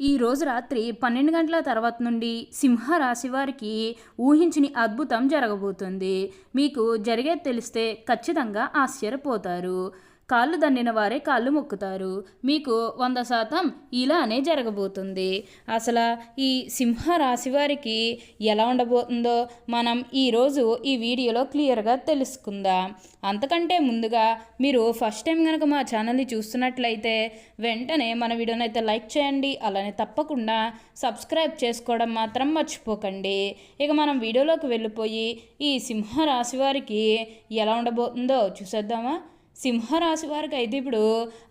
ఈ రోజు రాత్రి పన్నెండు గంటల తర్వాత నుండి సింహ రాశి వారికి ఊహించని అద్భుతం జరగబోతుంది. మీకు జరిగేది తెలిస్తే ఖచ్చితంగా ఆశ్చర్యపోతారు. కాళ్ళు దండిన వారే కాళ్ళు మొక్కుతారు. మీకు వంద శాతం ఇలానే జరగబోతుంది. అసలు ఈ సింహ రాశి వారికి ఎలా ఉండబోతుందో మనం ఈరోజు ఈ వీడియోలో క్లియర్గా తెలుసుకుందాం. అంతకంటే ముందుగా మీరు ఫస్ట్ టైం కనుక మా ఛానల్ని చూస్తున్నట్లయితే వెంటనే మన వీడియోని అయితే లైక్ చేయండి అలానే తప్పకుండా సబ్స్క్రైబ్ చేసుకోవడం మాత్రం మర్చిపోకండి. ఇక మనం వీడియోలోకి వెళ్ళిపోయి ఈ సింహ రాశి వారికి ఎలా ఉండబోతుందో చూసేద్దామా? సింహరాశి వారికి అయితే ఇప్పుడు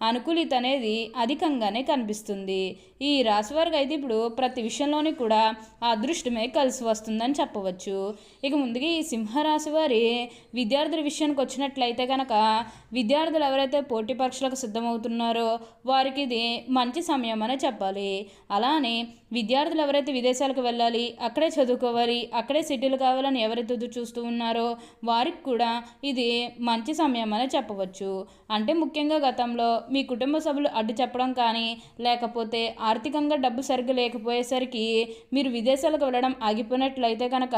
అనుకూలిత అనేది అధికంగానే కనిపిస్తుంది. ఈ రాశివారికి అయితే ఇప్పుడు ప్రతి విషయంలోని కూడా అదృష్టమే కలిసి వస్తుందని చెప్పవచ్చు. ఇక ముందుగా ఈ సింహరాశి వారి విద్యార్థుల విషయానికి వచ్చినట్లయితే కనుక విద్యార్థులు ఎవరైతే పోటీ పరీక్షలకు సిద్ధమవుతున్నారో వారికి ఇది మంచి సమయం అనే చెప్పాలి. అలానే విద్యార్థులు ఎవరైతే విదేశాలకు వెళ్ళాలి అక్కడే చదువుకోవాలి అక్కడే సిటీలు కావాలని ఎవరైతే ఎదురు చూస్తూ ఉన్నారో వారికి కూడా ఇది మంచి సమయం అనే చెప్పవచ్చు. అంటే ముఖ్యంగా గతంలో మీ కుటుంబ సభ్యులు అడ్డు చెప్పడం కానీ లేకపోతే ఆర్థికంగా డబ్బు సరిగ్గా లేకపోయేసరికి మీరు విదేశాలకు వెళ్ళడం ఆగిపోయినట్లయితే కనుక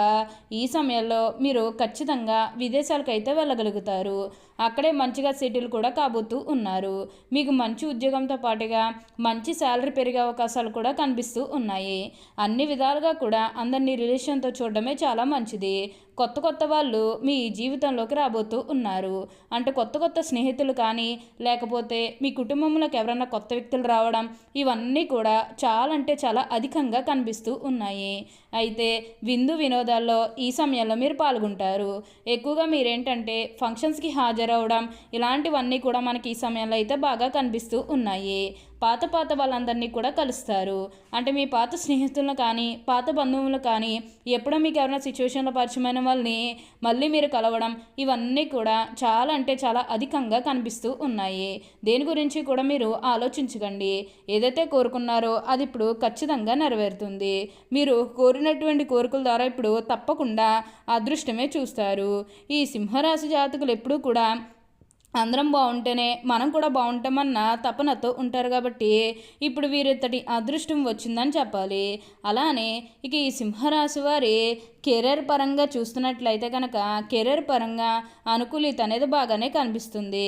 ఈ సమయంలో మీరు ఖచ్చితంగా విదేశాలకు అయితే వెళ్ళగలుగుతారు. అక్కడే మంచిగా సెటిల్ కూడా కాబోతూ ఉన్నారు. మీకు మంచి ఉద్యోగంతో పాటుగా మంచి శాలరీ పెరిగే అవకాశాలు కూడా కనిపిస్తూ ఉన్నాయి. అన్ని విధాలుగా కూడా అందరినీ రిలేషన్తో చూడడమే చాలా మంచిది. కొత్త కొత్త వాళ్ళు మీ జీవితంలోకి రాబోతూ ఉన్నారు. అంటే కొత్త కొత్త స్నేహితులు కానీ లేకపోతే మీ కుటుంబంలోకి ఎవరైనా కొత్త వ్యక్తులు రావడం ఇవన్నీ కూడా చాలా అంటే చాలా అధికంగా కనిపిస్తూ ఉన్నాయి. అయితే విందు వినోదాల్లో ఈ సమయంలో మీరు పాల్గొంటారు. ఎక్కువగా మీరేంటంటే ఫంక్షన్స్కి హాజరవడం ఇలాంటివన్నీ కూడా మనకి ఈ సమయంలో అయితే బాగా కనిపిస్తూ ఉన్నాయి. పాత పాత వాళ్ళందరినీ కూడా కలుస్తారు. అంటే మీ పాత స్నేహితులను కానీ పాత బంధువులు కానీ ఎప్పుడో మీకు ఎవరైనా సిచ్యువేషన్లో పరిచయమైన వాళ్ళని మళ్ళీ మీరు కలవడం ఇవన్నీ కూడా చాలా అంటే చాలా అధికంగా కనిపిస్తూ ఉన్నాయి. దేని గురించి కూడా మీరు ఆలోచించకండి. ఏదైతే కోరుకున్నారో అది ఇప్పుడు ఖచ్చితంగా నెరవేరుతుంది. మీరు కోరినటువంటి కోరికల ద్వారా ఇప్పుడు తప్పకుండా అదృష్టమే చూస్తారు. ఈ సింహరాశి జాతకులు ఎప్పుడూ కూడా అందరం బాగుంటేనే మనం కూడా బాగుంటామన్న తపనతో ఉంటారు కాబట్టి ఇప్పుడు వీరితటి అదృష్టం వచ్చిందని చెప్పాలి. అలానే ఇక ఈ సింహరాశి వారి కెరీర్ పరంగా చూస్తున్నట్లయితే కనుక కెరీర్ పరంగా అనుకూలిత అనేది బాగానే కనిపిస్తుంది.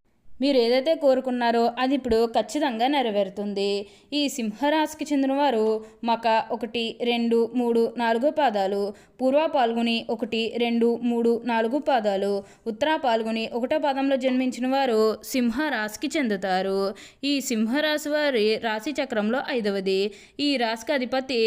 మీరు ఏదైతే కోరుకున్నారో అది ఇప్పుడు ఖచ్చితంగా నెరవేరుతుంది. ఈ సింహరాశికి చెందినవారు మక ఒకటి రెండు మూడు నాలుగు పాదాలు పూర్వ పాల్గొని ఒకటి రెండు మూడు నాలుగు పాదాలు ఉత్తర పాల్గొని ఒకటో పాదంలో జన్మించిన వారు సింహరాశికి చెందుతారు. ఈ సింహరాశి వారి రాశి చక్రంలో ఐదవది. ఈ రాశికి అధిపతి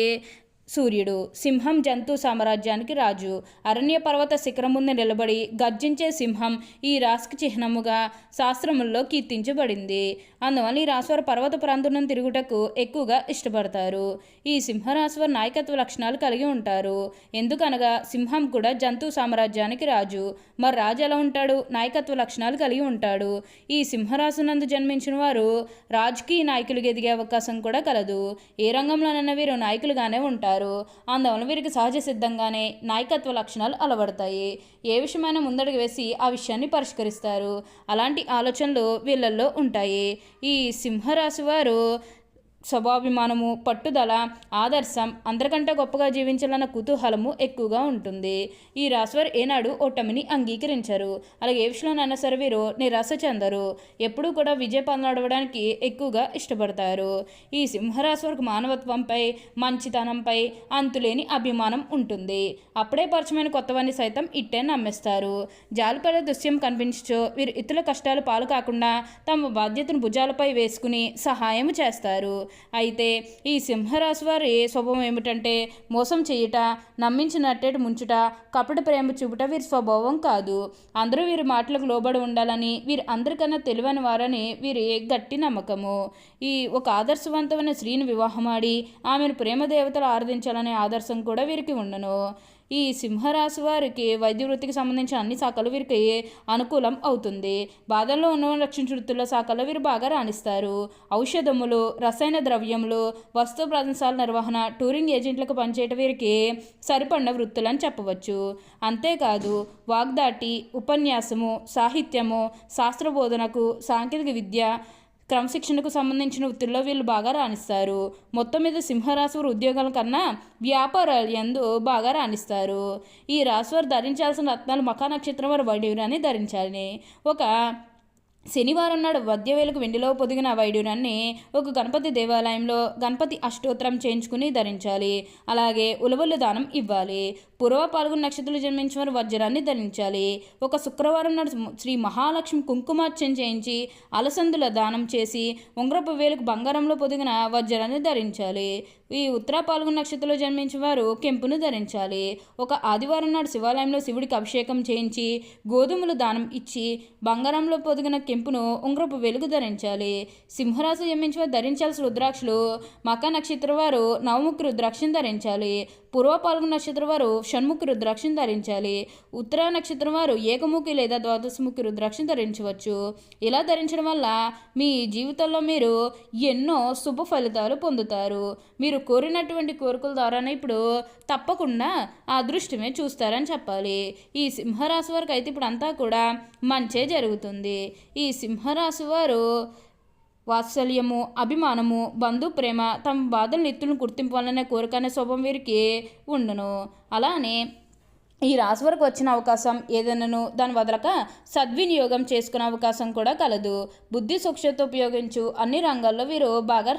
సూర్యుడు సింహం జంతు సామ్రాజ్యానికి రాజు. అరణ్య పర్వత శిఖరం ముందు నిలబడి గర్జించే సింహం ఈ రాశికి చిహ్నముగా శాస్త్రముల్లో కీర్తించబడింది. అందువల్ల ఈ రాశివారు పర్వత ప్రాంతం తిరుగుటకు ఎక్కువగా ఇష్టపడతారు. ఈ సింహరాశివారు నాయకత్వ లక్షణాలు కలిగి ఉంటారు. ఎందుకనగా సింహం కూడా జంతు సామ్రాజ్యానికి రాజు. మరి రాజు ఎలా ఉంటాడు? నాయకత్వ లక్షణాలు కలిగి ఉంటాడు. ఈ సింహరాశి నందు జన్మించిన వారు రాజకీయ నాయకులుగా ఎదిగే అవకాశం కూడా కలదు. ఏ రంగంలోనైనా వీరు నాయకులుగానే ఉంటారు. ఉంటారు అందువలన వీరికి సహజ సిద్ధంగానే నాయకత్వ లక్షణాలు అలవడతాయి. ఏ విషయమైనా ముందడుగు వేసి ఆ విషయాన్ని పరిష్కరిస్తారు. అలాంటి ఆలోచనలు వీళ్ళల్లో ఉంటాయి. ఈ సింహరాశి వారు స్వభాభిమానము పట్టుదల ఆదర్శం అందరికంటే గొప్పగా జీవించాలన్న కుతూహలము ఎక్కువగా ఉంటుంది. ఈ రాశివారు ఏనాడు ఓటమిని అంగీకరించరు. అలాగే ఏ విషయంలోనైనా సరే వీరు నిరాశ చెందరు. ఎప్పుడూ కూడా విజయ నడవడానికి ఎక్కువగా ఇష్టపడతారు. ఈ సింహరాశి వారికి మానవత్వంపై మంచితనంపై అంతులేని అభిమానం ఉంటుంది. అప్పుడే పరిచయమైన కొత్తవన్నీ సైతం ఇట్టే నమ్మేస్తారు. జాలిపడే దృశ్యం కనిపించో వీరు ఇతరుల కష్టాలు పాలు కాకుండా తమ బాధ్యతను భుజాలపై వేసుకుని సహాయం చేస్తారు. అయితే ఈ సింహరాశి వారి స్వభావం ఏమిటంటే మోసం చేయుట నమ్మించినట్టేటి ముంచుట కపట ప్రేమ చూపుట వీరి స్వభావం కాదు. అందరూ వీరి మాటలకు లోబడి ఉండాలని వీరి అందరికన్నా తెలివైన వారని వీరి గట్టి నమ్మకము. ఈ ఒక ఆదర్శవంతమైన స్త్రీని వివాహమాడి ఆమెను ప్రేమ దేవతలు ఆరాధించాలనే ఆదర్శం కూడా వీరికి ఉండను ఈ సింహరాశి వారికి వైద్య వృత్తికి సంబంధించిన అన్ని శాఖలు వీరికి అనుకూలం అవుతుంది. బాధల్లో ఉన్న రక్షణ వృత్తుల శాఖల్లో వీరు బాగా రాణిస్తారు. ఔషధములు రసాయన ద్రవ్యములు వస్తు ప్రదర్శనల నిర్వహణ టూరింగ్ ఏజెంట్లకు పనిచేయటం వీరికి సరిపడిన వృత్తులని చెప్పవచ్చు. అంతేకాదు వాగ్దాటి ఉపన్యాసము సాహిత్యము శాస్త్రబోధనకు సాంకేతిక విద్య క్రమశిక్షణకు సంబంధించిన వృత్తుల్లో వీళ్ళు బాగా రాణిస్తారు. మొత్తం మీద సింహరాశి వారు ఉద్యోగాల కన్నా వ్యాపారాలు ఎందు బాగా రాణిస్తారు. ఈ రాశి వారు ధరించాల్సిన రత్నాలు మఖా నక్షత్రం వారు వైడూరాన్ని ధరించాలి. ఒక శనివారం నాడు వద్యవేలకు వెండిలో పొదిగిన వైడ్యురాన్ని ఒక గణపతి దేవాలయంలో గణపతి అష్టోత్తరం చేయించుకుని ధరించాలి. అలాగే ఉలవలు దానం ఇవ్వాలి. పూర్వ పాల్గొన నక్షత్రాలు జన్మించిన వారు వజ్రాన్ని ధరించాలి. ఒక శుక్రవారం నాడు శ్రీ మహాలక్ష్మి కుంకుమార్చన చేయించి అలసందుల దానం చేసి ఉంగరపు వేలకు బంగారంలో పొదిగిన వజ్రాన్ని ధరించాలి. ఈ ఉత్తర పాల్గొన నక్షత్రంలో జన్మించిన వారు కెంపును ధరించాలి. ఒక ఆదివారం నాడు శివాలయంలో శివుడికి అభిషేకం చేయించి గోధుమలు దానం ఇచ్చి బంగారంలో పొదిగిన కెంపును ఉంగరపు వెలుగు ధరించాలి. సింహరాశి జన్మించిన వారు ధరించాల్సిన రుద్రాక్షలు మక నక్షత్రం వారు నవముఖి రుద్రాక్షను ధరించాలి. పూర్వ పాల్గొన నక్షత్రం వారు షణ్ముఖి రుద్రాక్షను ధరించాలి. ఉత్తర నక్షత్రం వారు ఏకముఖి లేదా ద్వాదశముఖి రుద్రాక్షను ధరించవచ్చు. ఇలా ధరించడం వల్ల మీ జీవితంలో మీరు ఎన్నో శుభ ఫలితాలు పొందుతారు. మీరు కోరినటువంటి కోరికల ద్వారానే ఇప్పుడు తప్పకుండా ఆ అదృష్టమే చూస్తారని చెప్పాలి. ఈ సింహరాశి వారికి అయితే ఇప్పుడు అంతా కూడా మంచే జరుగుతుంది. ఈ సింహరాశి వారు వాత్సల్యము అభిమానము బంధు ప్రేమ తమ బాధల నెత్తులను గుర్తింపాలనే కోరికనే శుభం వీరికి ఉండును. అలానే ఈ రాశి వరకు వచ్చిన అవకాశం ఏదైనాను దాని వదలక సద్వినియోగం చేసుకునే అవకాశం కూడా కలదు. బుద్ధి సూక్ష్మత ఉపయోగించు అన్ని రంగాల్లో వీరు బాగా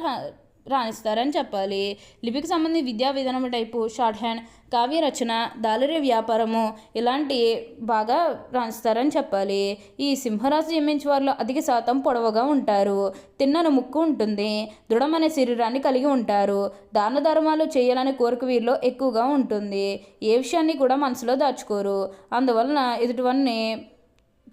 రాణిస్తారని చెప్పాలి. లిపికి సంబంధించి విద్యా విధానం టైపు షార్ట్ హ్యాండ్ కావ్య రచన దాలరి వ్యాపారము ఇలాంటి బాగా రాణిస్తారని చెప్పాలి. ఈ సింహరాశి జన్మించే వారిలో అధిక శాతం పొడవుగా ఉంటారు. తిన్నను ముక్కు ఉంటుంది. దృఢమైన శరీరాన్ని కలిగి ఉంటారు. దాన ధర్మాలు చేయాలనే కోరిక వీరిలో ఎక్కువగా ఉంటుంది. ఏ విషయాన్ని కూడా మనసులో దాచుకోరు. అందువలన ఎదుటివన్నీ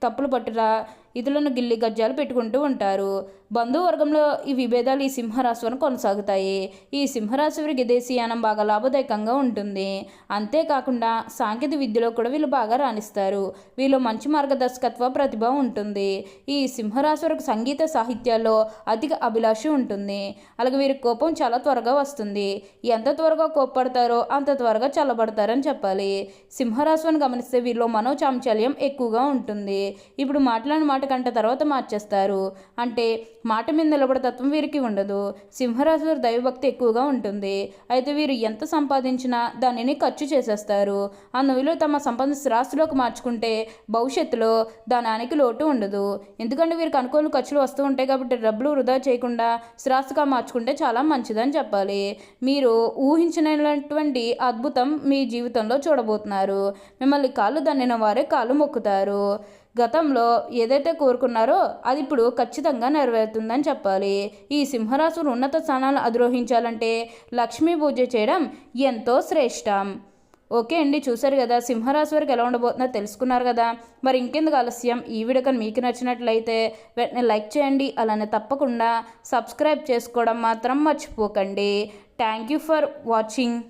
తప్పులు పట్టురా ఇదులను గిల్లి గజ్జాలు పెట్టుకుంటూ ఉంటారు. బంధువర్గంలో ఈ విభేదాలు ఈ సింహరాశి వరకు కొనసాగుతాయి. ఈ సింహరాశి వారికి దేశీయానం బాగా లాభదాయకంగా ఉంటుంది. అంతేకాకుండా సాంకేతిక విద్యలో కూడా వీళ్ళు బాగా రాణిస్తారు. వీళ్ళు మంచి మార్గదర్శకత్వ ప్రతిభ ఉంటుంది. ఈ సింహరాశి వరకు సంగీత సాహిత్యాల్లో అధిక అభిలాష ఉంటుంది. అలాగే వీరి కోపం చాలా త్వరగా వస్తుంది. ఎంత త్వరగా కోప్పడతారో అంత త్వరగా చల్లబడతారని చెప్పాలి. సింహరాశిని గమనిస్తే వీరిలో మనోచాంచల్యం ఎక్కువగా ఉంటుంది. ఇప్పుడు మాట్లాడిన మాట కంటే తర్వాత మార్చేస్తారు. అంటే మాట మీద నిలబడతత్వం వీరికి ఉండదు. సింహరాశి వారి దైవభక్తి ఎక్కువగా ఉంటుంది. అయితే వీరు ఎంత సంపాదించినా దానిని ఖర్చు చేసేస్తారు. అందువల్ల తమ సంపద స్థిరాస్తులోకి మార్చుకుంటే భవిష్యత్తులో దానానికి లోటు ఉండదు. ఎందుకంటే వీరికి అనుకూల ఖర్చులు వస్తూ ఉంటాయి కాబట్టి డబ్బులు వృధా చేయకుండా స్థిరాస్తుగా మార్చుకుంటే చాలా మంచిదని చెప్పాలి. మీరు ఊహించినటువంటి అద్భుతం మీ జీవితంలో చూడబోతున్నారు. మిమ్మల్ని కాళ్ళు దన్నిన వారే కాళ్ళు మొక్కుతారు. గతంలో ఏదైతే కోరుకున్నారో అది ఇప్పుడు ఖచ్చితంగా నెరవేరుతుందని చెప్పాలి. ఈ సింహరాశులు ఉన్నత స్థానాలు అధిరోహించాలంటే లక్ష్మీ పూజ చేయడం ఎంతో శ్రేష్టం. ఓకే అండి చూసారు కదా సింహరాశి వారికి ఎలా ఉండబోతుందో తెలుసుకున్నారు కదా. మరి ఇంకెందుకు ఆలస్యం? ఈ వీడియో కానీ మీకు నచ్చినట్లయితే వెంటనే లైక్ చేయండి అలానే తప్పకుండా సబ్స్క్రైబ్ చేసుకోవడం మాత్రం మర్చిపోకండి. Thank you for watching.